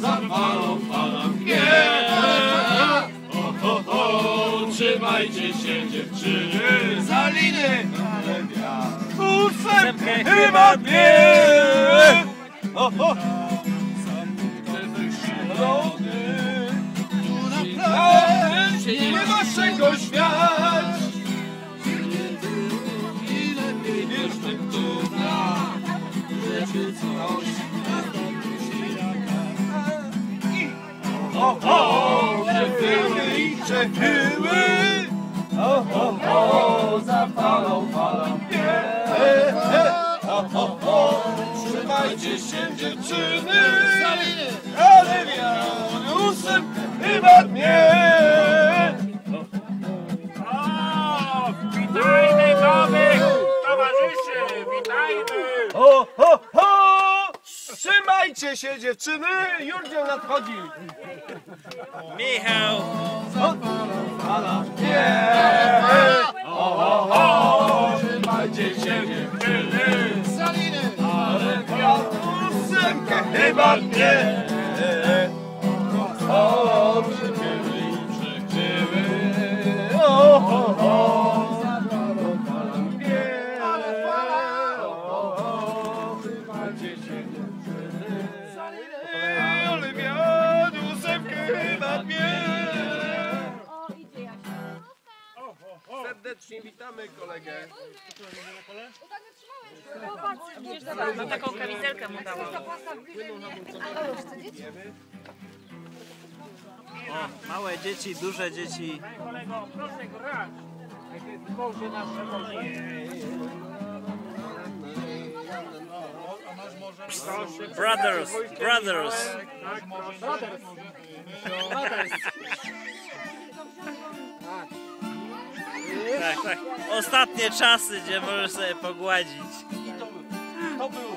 za falą fala mgnie. O, ho, trzymajcie się dziewczyny za liny, ale ósemkę chyba dwie. O, ho, Szalony, tu naprawdę nie ma czego śmiać. I lepiej jeszcze tu żeby coś O, o, przechyły i przechyły O, o, o, za falą fala mnie O, o, o, trzymajcie się dziewczyny Ale wianusem chyba mnie Trzymajcie się dziewczyny, Jurdziel nadchodzi. Michał! Fala nie! O, o, o! Trzymajcie się dziewczyny, ale wiatr ósemkę chyba nie. Serdecznie witamy kolegę. No taką kamizelkę mu dałam. O, małe dzieci, duże dzieci. Kolego, proszę grać! Boże nasze Boże! Proszę, Brothers, brothers. Tak, tak. Ostatnie czasy, gdzie możesz sobie pogładzić. To był.